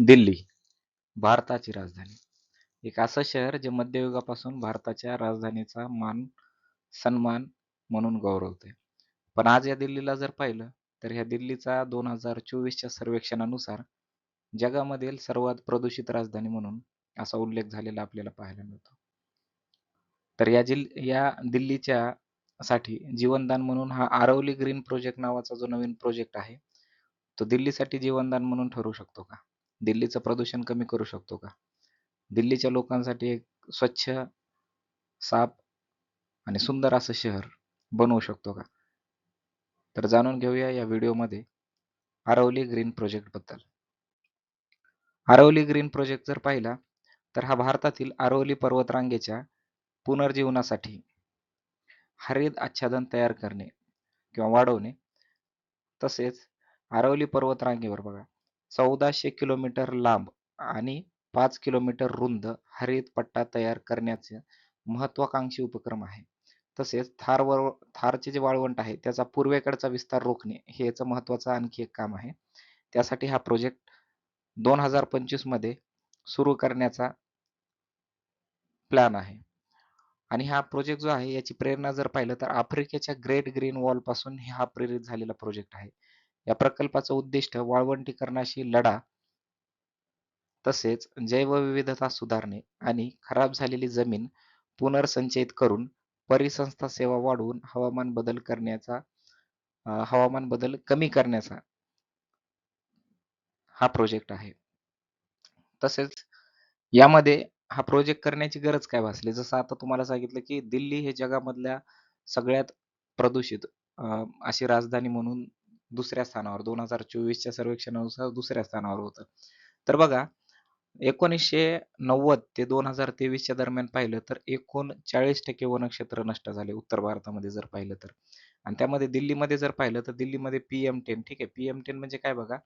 दिल्ली भारताची राजधानी. एक असं शहर जे मध्ययुगापासून भारताच्या राजधानीचा मान सन्मान म्हणून गौरवते पण आज या दिल्लीला जर पाहिलं तर ह्या दिल्लीचा दोन हजार चोवीसच्या सर्वेक्षणानुसार जगामधील सर्वात प्रदूषित राजधानी म्हणून असा उल्लेख झालेला आपल्याला पाहायला मिळतो. तर या जिल या दिल्लीच्या साठी जीवनदान म्हणून हा आरवली ग्रीन प्रोजेक्ट नावाचा जो नवीन प्रोजेक्ट आहे तो दिल्लीसाठी जीवनदान म्हणून ठरू शकतो का? दिल्लीचं प्रदूषण कमी करू शकतो का? दिल्लीच्या लोकांसाठी एक स्वच्छ साफ आणि सुंदर असं शहर बनवू शकतो का? तर जाणून घेऊया या व्हिडिओमध्ये आरवली ग्रीन प्रोजेक्टबद्दल. आरवली ग्रीन प्रोजेक्ट जर पाहिला तर हा भारतातील आरवली पर्वतरांगेच्या पुनर्जीवनासाठी हरित आच्छादन तयार करणे किंवा वाढवणे तसेच आरवली पर्वतरांगेवर बघा. चौदाशे किलोमीटर लांब आणि पाच किलोमीटर रुंद हरित पट्टा तयार करण्याचे महत्वाकांक्षी उपक्रम आहे. तसेच थार वर थारचे जे वाळवंट आहे त्याचा पूर्वेकडचा विस्तार रोखणे हे याचं महत्वाचं आणखी एक काम आहे. त्यासाठी हा प्रोजेक्ट दोन हजार पंचवीसमध्ये सुरू करण्याचा प्लॅन आहे. आणि हा प्रोजेक्ट जो आहे याची प्रेरणा जर पाहिलं तर आफ्रिकेच्या ग्रेट ग्रीन वॉलपासून हा प्रेरित झालेला प्रोजेक्ट आहे. या प्रकल्पाचं उद्दिष्ट वाळवंटीकरणाशी लढा तसेच जैवविविधता सुधारणे आणि खराब झालेली जमीन पुनर्संचयित करून परिसंस्था सेवा वाढवून हवामान बदल करण्याचा हवामान बदल कमी करण्याचा हा प्रोजेक्ट आहे. तसेच यामध्ये हा प्रोजेक्ट करण्याची गरज काय भासली? जसं आता तुम्हाला सांगितलं की दिल्ली हे जगामधल्या सगळ्यात प्रदूषित अशी राजधानी म्हणून दुसऱ्या स्थानावर दोन हजार चोवीसच्या सर्वेक्षणानुसार दुसऱ्या स्थानावर होतं. तर बघा एकोणीसशे नव्वद ते दोन हजार तेवीसच्या दरम्यान पाहिलं तर एकूण चाळीस टक्के वनक्षेत्र नष्ट झाले उत्तर भारतामध्ये जर पाहिलं तर. आणि त्यामध्ये दिल्लीमध्ये जर पाहिलं तर दिल्लीमध्ये पी एम टेन ठीक आहे पी एम टेन म्हणजे काय बघा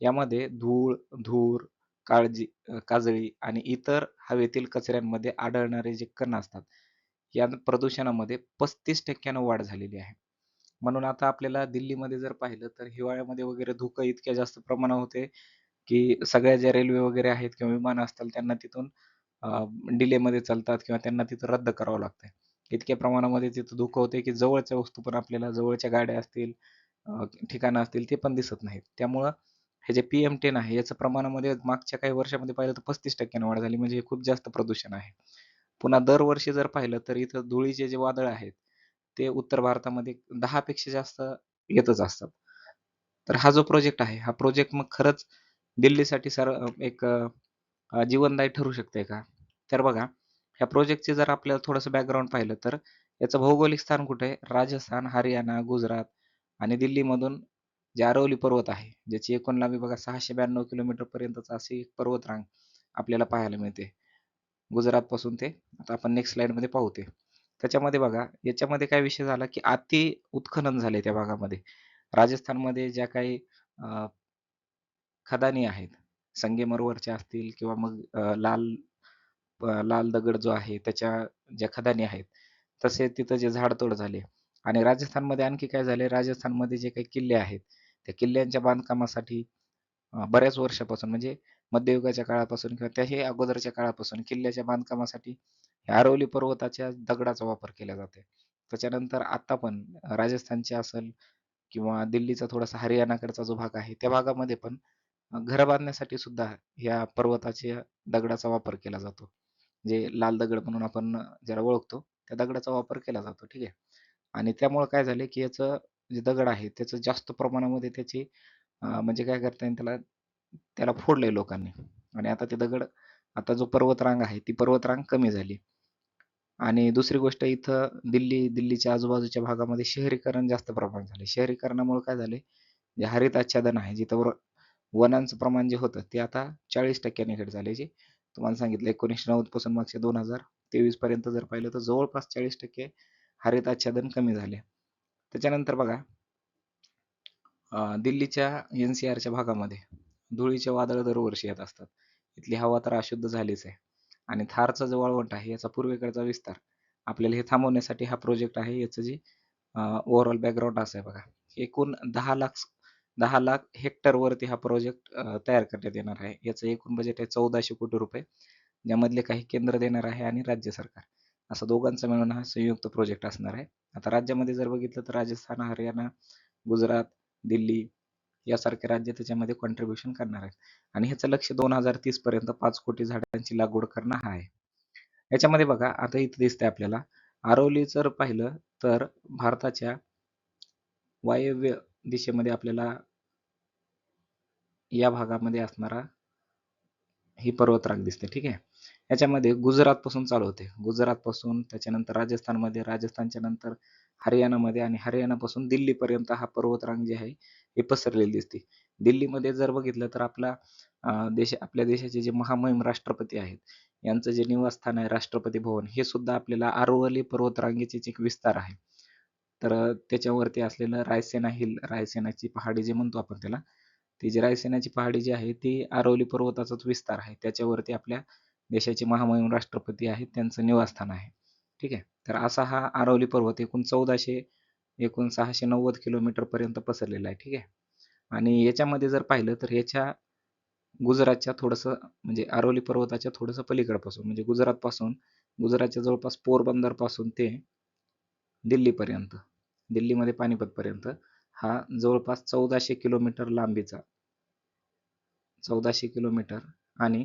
यामध्ये धूळ धूर काळजी काजळी आणि इतर हवेतील कचऱ्यांमध्ये आढळणारे जे कण असतात या प्रदूषणामध्ये पस्तीस टक्क्यानं वाढ झालेली आहे. म्हणून आता आपल्याला दिल्लीमध्ये जर पाहिलं तर हिवाळ्यामध्ये वगैरे धुकं इतक्या जास्त प्रमाणात होते की सगळ्या ज्या रेल्वे वगैरे आहेत किंवा विमान असतात त्यांना तिथून डिले मध्ये चालतात किंवा त्यांना तिथं रद्द करावं लागतंय. इतक्या प्रमाणामध्ये तिथं धुकं होते की जवळच्या वस्तू पण आपल्याला जवळच्या गाड्या असतील ठिकाणं असतील ते पण दिसत नाहीत. त्यामुळं हे जे पी एम टेन आहे याचं प्रमाणामध्ये मागच्या काही वर्षामध्ये पाहिलं तर पस्तीस टक्क्यानं वाढ झाली. म्हणजे खूप जास्त प्रदूषण आहे. पुन्हा दरवर्षी जर पाहिलं तर इथं धुळीचे जे वादळ आहेत ते उत्तर भारतामध्ये दहा पेक्षा जास्त येतच असतात. तर हा जो प्रोजेक्ट आहे हा प्रोजेक्ट मग खरंच दिल्लीसाठी सर एक जीवनदायी ठरू शकते का? तर बघा ह्या प्रोजेक्टचे जर आपल्याला थोडंसं बॅकग्राऊंड पाहिलं तर याचं भौगोलिक स्थान कुठे? आहे राजस्थान हरियाणा गुजरात आणि दिल्लीमधून जे आरवली पर्वत आहे ज्याची एकूण लांबी बघा सहाशे ब्याण्णव किलोमीटर पर्यंतचा अशी एक पर्वतरांग आपल्याला पाहायला मिळते. गुजरात पासून ते आता आपण नेक्स्ट स्लाइडमध्ये पाहू ते. त्याच्यामध्ये बघा याच्यामध्ये काय विषय झाला की अति उत्खनन झाले त्या भागामध्ये. राजस्थानमध्ये ज्या काही खदानी आहेत संगेमरवरच्या असतील किंवा मग लाल लाल दगड जो आहे त्याच्या ज्या खदानी आहेत तसे तिथं जे झाडतोड झाले. आणि राजस्थानमध्ये आणखी काय झाले? राजस्थानमध्ये जे काही किल्ले आहेत त्या किल्ल्यांच्या बांधकामासाठी बऱ्याच वर्षापासून म्हणजे मध्ययुगाच्या काळापासून किंवा त्याही अगोदरच्या काळापासून किल्ल्याच्या बांधकामासाठी आरवली पर्वताच्या दगडाचा वापर केला जातो त्याच्यानंतर आता पण राजस्थानचे असेल किंवा दिल्लीचा थोडासा हरियाणाकडचा जो भाग आहे त्या भागामध्ये पण घर बांधण्यासाठी सुद्धा या पर्वताच्या दगडाचा वापर केला जातो. जे लाल दगड म्हणून आपण ज्याला ओळखतो त्या दगडाचा वापर केला जातो ठीक आहे. आणि त्यामुळे काय झाले की याचं जे दगड आहे त्याचं जास्त प्रमाणामध्ये त्याची म्हणजे काय करता येईल त्याला त्याला फोडलंय लोकांनी. आणि आता ते दगड आता जो पर्वतरांग आहे ती पर्वतरांग कमी झाली. आणि दुसरी गोष्ट इथं दिल्ली दिल्लीच्या आजूबाजूच्या भागामध्ये शहरीकरण जास्त प्रमाणात झाले शहरीकरणामुळे काय झाले जे हरित आच्छादन आहे जिथं वनांचं प्रमाण जे होतं ते आता चाळीस टक्क्याने घट झाले जे. तुम्हाला सांगितलं एकोणीसशे नव्वदपासून मागच्या दोन हजार तेवीस पर्यंत जर पाहिलं तर जवळपास चाळीस टक्के हरित आच्छादन कमी झाले त्याच्यानंतर बघा दिल्लीच्या एन सी आरच्या भागामध्ये धुळीचे वादळ दरवर्षी येत असतात. इथली हवा तर अशुद्ध झालीच आहे. आणि थारचा जो वाळवंट आहे याचा पूर्वेकडचा विस्तार आपल्याला हे थांबवण्यासाठी हा प्रोजेक्ट आहे. याचं जे ओव्हरऑल बॅकग्राऊंड असं आहे बघा. एकूण दहा लाख दहा लाख हेक्टर वरती हा प्रोजेक्ट तयार करण्यात येणार आहे. याचं एकूण बजेट आहे चौदाशे कोटी रुपये ज्यामधले काही केंद्र देणार आहे आणि राज्य सरकार. असं दोघांचा मिळून हा संयुक्त प्रोजेक्ट असणार आहे. आता राज्यामध्ये जर बघितलं तर राजस्थान हरियाणा गुजरात दिल्ली यासारखे राज्य त्याच्यामध्ये कॉन्ट्रीब्युशन करणार आहेत. आणि ह्याचं लक्ष दोन हजार तीस पर्यंत पाच कोटी झाडांची लागवड करणं हा आहे. याच्यामध्ये बघा आता इथे दिसतंय आपल्याला आरवली जर पाहिलं तर भारताच्या वायव्य दिशेमध्ये आपल्याला या भागामध्ये असणारा ही पर्वतराग दिसते ठीक आहे? याच्यामध्ये गुजरात पासून चालू होते. गुजरात पासून त्याच्यानंतर राजस्थानमध्ये राजस्थानच्या नंतर हरियाणामध्ये आणि हरियाणापासून दिल्लीपर्यंत हा पर्वतरांग जे आहे हे पसरलेली दिसते. दिल्लीमध्ये जर बघितलं तर आपला देश आपल्या देशाचे जे महामहिम राष्ट्रपती आहेत यांचं जे निवासस्थान आहे राष्ट्रपती भवन हे सुद्धा आपल्याला आरोवली पर्वतरांगेचे एक विस्तार आहे. तर त्याच्यावरती असलेलं रायसेना हिल रायसेनाची पहाडी जे म्हणतो आपण त्याला ती जी रायसेनाची पहाडी जी आहे ती आरोली पर्वताचाच विस्तार आहे. त्याच्यावरती आपल्या देशाचे महामहिम राष्ट्रपती आहेत त्यांचं निवासस्थान आहे. ठीक आहे. तर असा हा आरवली पर्वत एकूण चौदाशे एकूण सहाशे नव्वद किलोमीटर पर्यंत पसरलेला आहे. ठीक आहे. आणि याच्यामध्ये जर पाहिलं तर याच्या गुजरातच्या थोडंसं म्हणजे आरवली पर्वताच्या थोडंसं पलीकडपासून म्हणजे गुजरातपासून गुजरातच्या जवळपास पोरबंदरपासून ते दिल्लीपर्यंत दिल्लीमध्ये पानिपतपर्यंत हा जवळपास चौदाशे किलोमीटर लांबीचा चौदाशे किलोमीटर आणि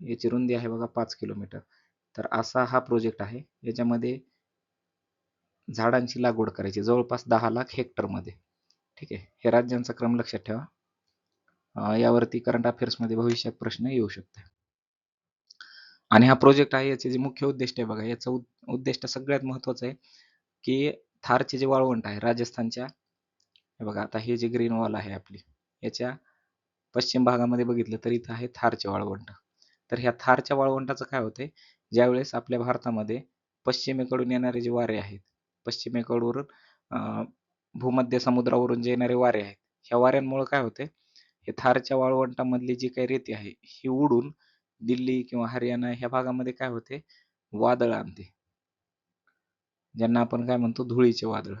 याची रुंदी आहे बघा पाच किलोमीटर. तर असा हा प्रोजेक्ट आहे. याच्यामध्ये झाडांची लागवड करायची. जवळपास दहा लाख हेक्टरमध्ये ठीक आहे? हे राज्यांचा क्रम लक्षात ठेवा. यावरती करंट अफेअर्समध्ये भविष्यात प्रश्न येऊ शकते आणि हा प्रोजेक्ट आहे याचे जे मुख्य उद्दिष्ट आहे बघा याचं उद्दिष्ट सगळ्यात महत्वाचं आहे की थारचे जे वाळवंट आहे राजस्थानच्या बघा आता हे जे ग्रीन वॉल आहे आपली याच्या पश्चिम भागामध्ये बघितलं तर इथं आहे थारचे वाळवंट. तर ह्या थारच्या वाळवंटाचं काय होतंय? ज्यावेळेस आपल्या भारतामध्ये पश्चिमेकडून येणारे जे वारे आहेत पश्चिमेकडून भूमध्य समुद्रावरून जे येणारे वारे आहेत ह्या वाऱ्यांमुळे काय होते हे थारच्या वाळवंटामधली जी काही रेती आहे ही उडून दिल्ली किंवा हरियाणा ह्या भागामध्ये काय होते? वादळ आणते. ज्यांना आपण काय म्हणतो? धुळीचे वादळ.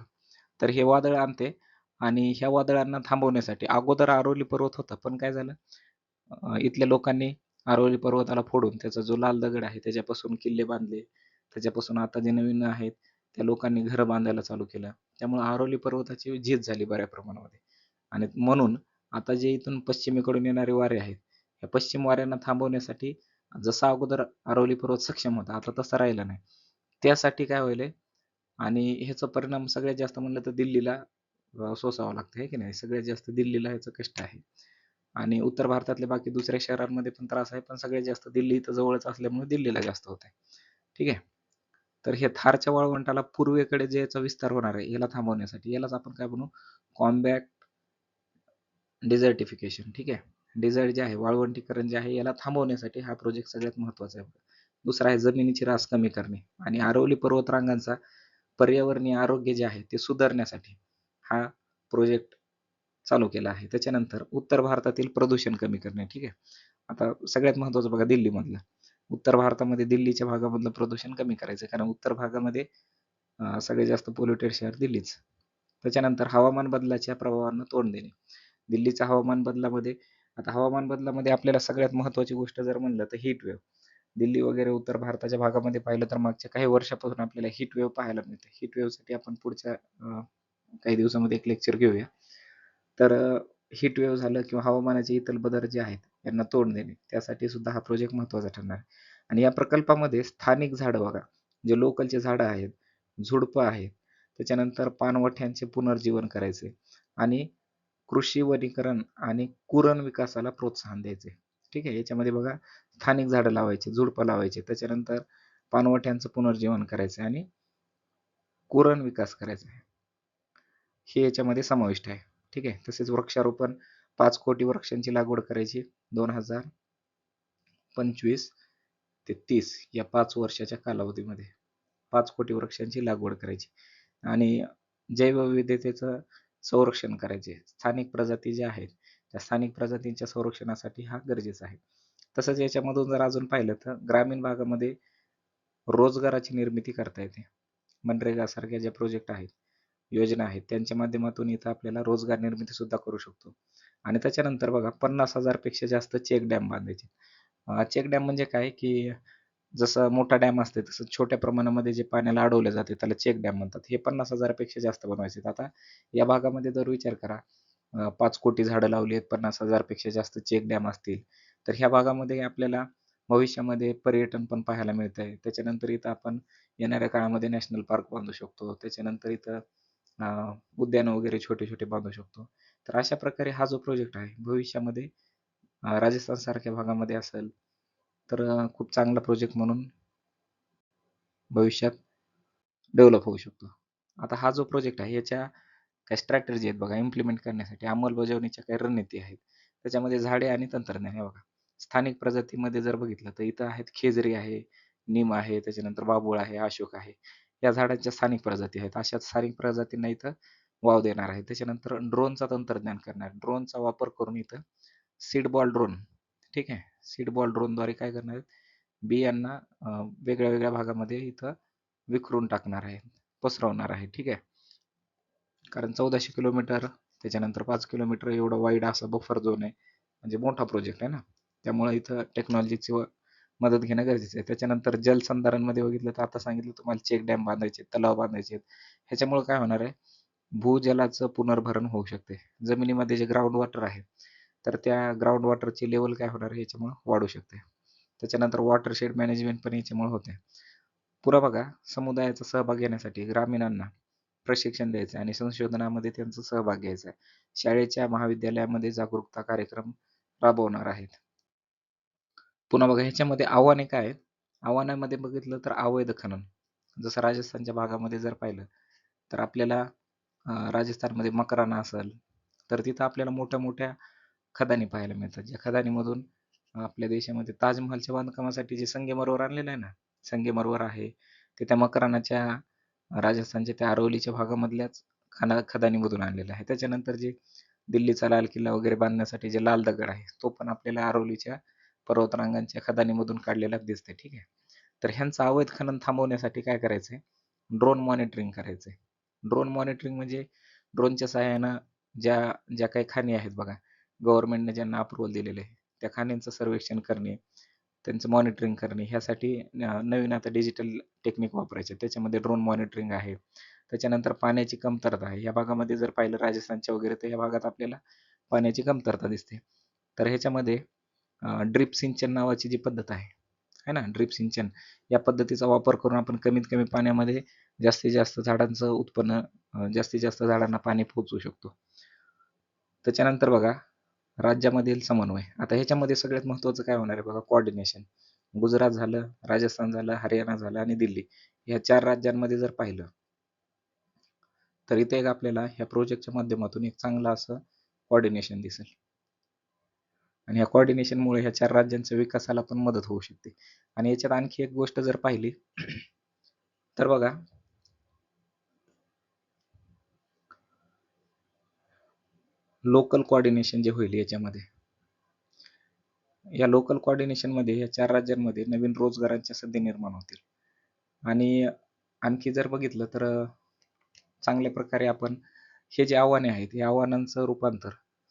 तर हे वादळ आणते आणि ह्या वादळांना थांबवण्यासाठी अगोदर आरोली पर्वत होता पण काय झालं? इथल्या लोकांनी आरोली पर्वताला फोडून त्याचा जो लाल दगड आहे त्याच्यापासून किल्ले बांधले. त्याच्यापासून आता जे नवीन आहेत त्या लोकांनी घरं बांधायला चालू केलं. त्यामुळे आरोली पर्वताची झीज झाली बऱ्या प्रमाणामध्ये. आणि म्हणून आता जे इथून पश्चिमेकडून येणारे वारे आहेत या पश्चिम वाऱ्यांना थांबवण्यासाठी जसा अगोदर आरोली पर्वत सक्षम होता आता तसा राहिला नाही. त्यासाठी काय होईल आणि ह्याचा परिणाम सगळ्यात जास्त म्हणलं तर दिल्लीला सोसावं लागतं आहे की नाही? सगळ्यात जास्त दिल्लीला ह्याचं कष्ट आहे. आणि उत्तर भारतातले बाकी दुसऱ्या शहरांमध्ये पण त्रास आहे पण सगळ्यात जास्त दिल्ली इथं जवळच असल्यामुळे दिल्लीला जास्त होत आहे ठीक आहे? तर हे थारच्या वाळवंटाला पूर्वेकडे जे याचा विस्तार होणार आहे याला थांबवण्यासाठी यालाच आपण काय म्हणू? कॉम्बॅक्ट डिझर्टिफिकेशन ठीक आहे? डिझर्ट जे आहे वाळवंटीकरण जे आहे याला थांबवण्यासाठी हा प्रोजेक्ट सगळ्यात महत्त्वाचा आहे. दुसरा आहे जमिनीची रास कमी करणे आणि आरवली पर्वतरांगांचा पर्यावरणीय आरोग्य जे आहे ते सुधारण्यासाठी हा प्रोजेक्ट चालू केला आहे. त्याच्यानंतर उत्तर भारतातील प्रदूषण कमी करणे ठीक आहे? आता सगळ्यात महत्वाचं बघा दिल्लीमधलं. उत्तर भारतामध्ये दिल्लीच्या भागामधलं प्रदूषण कमी करायचं. कारण उत्तर भागामध्ये सगळ्यात जास्त पोल्युटेड शहर दिल्लीच. त्याच्यानंतर हवामान बदलाच्या प्रभावांना तोंड देणे. दिल्लीच्या हवामान बदलामध्ये आता हवामान बदलामध्ये आपल्याला सगळ्यात महत्वाची गोष्ट जर म्हणलं तर हीट वेव्ह दिल्ली वगैरे उत्तर भारताच्या भागामध्ये पाहिलं तर मागच्या काही वर्षापासून आपल्याला हीट वेव्ह पाहायला मिळते. हीट वेव्हसाठी आपण पुढच्या काही दिवसामध्ये एक लेक्चर घेऊया. तर हीट वेव्ह झालं किंवा हवामानाचे इतर बदल जे आहेत यांना तोंड देणे त्यासाठी सुद्धा हा प्रोजेक्ट महत्त्वाचा ठरणार आहे. आणि या प्रकल्पामध्ये स्थानिक झाडं बघा जे लोकलचे झाडं आहेत झुडपं आहेत त्याच्यानंतर पानवठ्यांचे पुनर्जीवन करायचे आणि कृषी वनीकरण आणि कुरण विकासाला प्रोत्साहन द्यायचे. ठीक आहे याच्यामध्ये बघा स्थानिक झाडं लावायचे झुडपं लावायचे त्याच्यानंतर पानवठ्यांचं पुनर्जीवन करायचं आणि कुरण विकास करायचा आहे. हे याच्यामध्ये समाविष्ट आहे. ठीक आहे? तसेच वृक्षारोपण पाच कोटी वृक्षांची लागवड करायची दोन हजार पंचवीस ते तीस या पाच वर्षाच्या कालावधीमध्ये पाच कोटी वृक्षांची लागवड करायची. आणि जैवविविधतेचं संरक्षण करायचे. स्थानिक प्रजाती ज्या आहेत त्या स्थानिक प्रजातींच्या संरक्षणासाठी हा गरजेचा आहे. तसंच याच्यामधून जर अजून पाहिलं तर ग्रामीण भागामध्ये रोजगाराची निर्मिती करता येते. मनरेगा सारख्या ज्या प्रोजेक्ट आहेत योजना आहेत त्यांच्या माध्यमातून इथं आपल्याला रोजगार निर्मिती सुद्धा करू शकतो. आणि त्याच्यानंतर बघा पन्नास हजारपेक्षा जास्त चेक डॅम बांधायचे. चेक डॅम म्हणजे काय की जसं मोठा डॅम असते तसं छोट्या प्रमाणामध्ये जे पाण्याला अडवले जाते त्याला चेक डॅम म्हणतात. हे पन्नास हजारापेक्षा जास्त बनवायचे. आता या भागामध्ये जर विचार करा पाच कोटी झाडं लावली आहेत पन्नास हजारपेक्षा जास्त चेक डॅम असतील तर ह्या भागामध्ये आपल्याला भविष्यामध्ये पर्यटन पण पाहायला मिळत आहे त्याच्यानंतर इथं आपण येणाऱ्या काळामध्ये नॅशनल पार्क बांधू शकतो. त्याच्यानंतर इथं उद्यानं वगैरे छोटे छोटे बांधू शकतो. तर अशा प्रकारे हा जो प्रोजेक्ट आहे भविष्यामध्ये राजस्थान सारख्या भागामध्ये असेल तर खूप चांगला प्रोजेक्ट म्हणून भविष्यात डेव्हलप होऊ शकतो. आता हा जो प्रोजेक्ट आहे याच्या काही स्ट्रॅटेजी आहेत बघा इम्प्लिमेंट करण्यासाठी. अंमलबजावणीच्या काही रणनीती आहेत. त्याच्यामध्ये झाडे आणि तंत्रज्ञान हे बघा. स्थानिक प्रजातीमध्ये जर बघितलं तर इथं आहेत खेजरी आहे नीम आहे त्याच्यानंतर बाबूळ आहे अशोक आहे. या झाडांच्या स्थानिक प्रजाती आहेत. अशा स्थानिक प्रजातींना इथं वाव देणार आहे. त्याच्यानंतर ड्रोनचा तंत्रज्ञान करणार ड्रोनचा वापर करून इथं सीड बॉल ड्रोन ठीक आहे? सीड बॉल ड्रोनद्वारे काय करणार आहेत? बियांना वेगळ्या वेगळ्या भागामध्ये इथं विखरून टाकणार आहे पसरवणार आहे ठीक आहे? कारण चौदाशे किलोमीटर त्याच्यानंतर पाच किलोमीटर एवढा वाईड असा बफर झोन आहे. म्हणजे मोठा प्रोजेक्ट आहे ना? त्यामुळे इथं टेक्नॉलॉजीची मदत घेणं गरजेचं आहे. त्याच्यानंतर जलसंधारणमध्ये बघितलं तर आता सांगितलं तुम्हाला चेक डॅम बांधायचे तलाव बांधायचे. ह्याच्यामुळे काय होणार आहे? भूजलाचं पुनर्भरण होऊ शकते. जमिनीमध्ये जे ग्राउंड वॉटर आहे तर त्या ग्राउंड वॉटरची लेवल काय होणार आहे? याच्यामुळे वाढू शकते. त्याच्यानंतर वॉटर शेड मॅनेजमेंट पण याच्यामुळे होते. पुरा बघा समुदायाचा सहभाग घेण्यासाठी ग्रामीणांना प्रशिक्षण द्यायचं आहे आणि संशोधनामध्ये त्यांचा सहभाग घ्यायचा आहे. शाळेच्या महाविद्यालयामध्ये जागरूकता कार्यक्रम राबवणार आहेत. पुन्हा बघा ह्याच्यामध्ये आव्हाने काय आहेत? आव्हानामध्ये बघितलं तर अवैध खनन. जसं राजस्थानच्या भागामध्ये जर पाहिलं तर आपल्याला राजस्थानमध्ये मकराना असेल तर तिथं आपल्याला मोठ्या मोठ्या खदानी पाहायला मिळतात. ज्या खदानीमधून आपल्या देशामध्ये ताजमहलच्या बांधकामासाठी जे संगेमरवर आणलेलं आहे ना संगेमरवर आहे ते त्या मकरानाच्या राजस्थानच्या त्या आरवलीच्या भागामधल्याच खाना खदानीमधून आणलेलं आहे. त्याच्यानंतर जे दिल्लीचा लाल किल्ला वगैरे बांधण्यासाठी जे लाल दगड आहे तो पण आपल्याला आरवलीच्या पर्वतरांगांच्या खदानीमधून काढलेला दिसते ठीक आहे? तर ह्यांचं अवैध खनन थांबवण्यासाठी काय करायचंय? ड्रोन मॉनिटरिंग करायचंय. ड्रोन मॉनिटरिंग म्हणजे ड्रोनच्या सहाय्यानं ज्या ज्या काही खाणी आहेत बघा गव्हर्नमेंटने ज्यांना अप्रुव्हल दिलेले आहे त्या खाणींचं सर्वेक्षण करणे त्यांचं मॉनिटरिंग करणे ह्यासाठी नवीन आता डिजिटल टेक्निक वापरायचे. त्याच्यामध्ये ड्रोन मॉनिटरिंग आहे. त्याच्यानंतर पाण्याची कमतरता आहे. या भागामध्ये जर पाहिलं राजस्थानच्या वगैरे तर या भागात आपल्याला पाण्याची कमतरता दिसते. तर ह्याच्यामध्ये ड्रिप सिंचन नावाची जी पद्धत आहे है ना? ड्रिप सिंचन. या पद्धतीचा वापर करून आपण कमीत कमी पाण्यामध्ये जास्तीत जास्त झाडांचं उत्पन्न जास्तीत जास्त झाडांना पाणी पोहोचवू शकतो. त्याच्यानंतर बघा राज्यामधील समन्वय. आता ह्याच्यामध्ये सगळ्यात महत्त्वाचं काय होणार आहे बघा? कोऑर्डिनेशन गुजरात झालं राजस्थान झालं हरियाणा झालं आणि दिल्ली. या चार राज्यांमध्ये जर पाहिलं तर इथे एक आपल्याला ह्या प्रोजेक्टच्या माध्यमातून एक चांगलं असं कॉर्डिनेशन दिसेल. आणि या कॉर्डिनेशनमुळे ह्या चार राज्यांच्या विकासाला पण मदत होऊ शकते. आणि याच्यात आणखी एक गोष्ट जर पाहिली तर बघा लोकल कॉर्डिनेशन जे होईल याच्यामध्ये या लोकल कॉर्डिनेशनमध्ये या चार राज्यांमध्ये नवीन रोजगारांच्या संधी निर्माण होतील. आणि आणखी जर बघितलं तर चांगल्या प्रकारे आपण हे जे आव्हाने आहेत या आव्हानांचं रूपांतर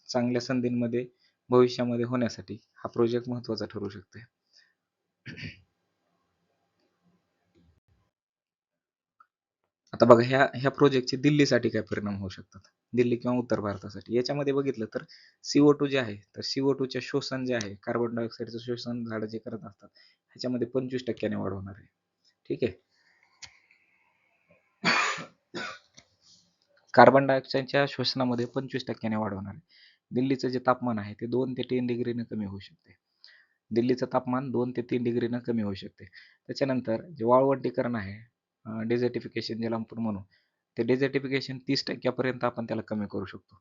चांगल्या संधींमध्ये भविष्यामध्ये होण्यासाठी हा प्रोजेक्ट महत्त्वाचा ठरू शकते. आता बघा ह्या ह्या प्रोजेक्टचे दिल्लीसाठी काय परिणाम होऊ शकतात? दिल्ली किंवा उत्तर भारतासाठी. याच्यामध्ये बघितलं तर सीओ टू जे आहे तर सीओ टूचे शोषण जे आहे कार्बन डायऑक्साईडचं शोषण झाडं जे करत असतात ह्याच्यामध्ये पंचवीस टक्क्याने वाढ होणार आहे. ठीक आहे? कार्बन डायऑक्साईडच्या शोषणामध्ये पंचवीस टक्क्याने वाढ होणार आहे. दिल्लीचं जे तापमान आहे ते दोन ते तीन डिग्रीनं कमी होऊ शकते. दिल्लीचं तापमान दोन ते तीन डिग्रीनं कमी होऊ शकते. त्याच्यानंतर जे वाळवंटीकरण आहे डेझर्टिफिकेशन ज्याला आपण म्हणू ते डेझर्टिफिकेशन तीस टक्क्यापर्यंत आपण त्याला कमी करू शकतो.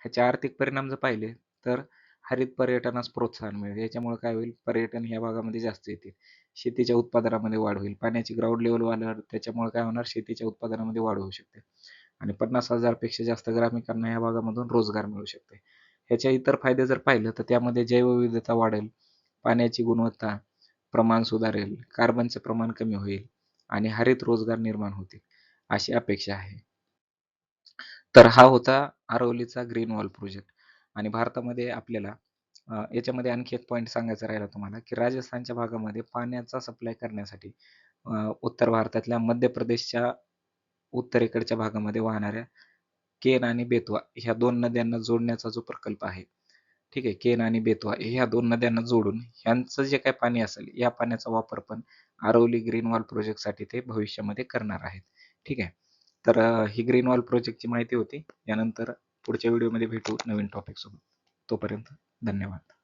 ह्याचे आर्थिक परिणाम जर पाहिले तर हरित पर्यटनास प्रोत्साहन मिळेल. याच्यामुळे काय होईल? पर्यटन ह्या भागामध्ये जास्त येतील. शेतीच्या उत्पादनामध्ये वाढ होईल. पाण्याची ग्राउंड लेवल वाढणार त्याच्यामुळे काय होणार? शेतीच्या उत्पादनामध्ये वाढ होऊ शकते. आणि पन्नास हजारपेक्षा जास्त ग्रामिकांना ह्या भागामधून रोजगार मिळू शकते. ह्याच्या इतर फायदे जर पाहिलं तर त्यामध्ये जैवविविधता वाढेल पाण्याची गुणवत्ता प्रमाण सुधारेल कार्बनचे प्रमाण कमी होईल आणि हरित रोजगार निर्माण होतील अशी अपेक्षा आहे. तर हा होता आरवलीचा ग्रीन वॉल प्रोजेक्ट आणि भारतामध्ये आपल्याला याच्यामध्ये आणखी एक पॉईंट सांगायचा राहिला तुम्हाला की राजस्थानच्या भागामध्ये पाण्याचा सप्लाय करण्यासाठी उत्तर भारतातल्या मध्य प्रदेशच्या उत्तरेकडच्या भागामध्ये वाहणाऱ्या केन आणि बेतवा ह्या दोन नद्यांना जोडण्याचा जो प्रकल्प आहे ठीक आहे केन आणि बेतवा ह्या दोन नद्यांना जोडून ह्यांचं जे काही पाणी असेल या पाण्याचा वापर पण आरवली ग्रीन वॉल प्रोजेक्टसाठी ते भविष्यामध्ये करणार आहेत ठीक आहे. तर ही ग्रीन वॉल प्रोजेक्टची माहिती होती यानंतर पुढच्या व्हिडिओमध्ये भेटू नवीन टॉपिक सोबत. तोपर्यंत धन्यवाद.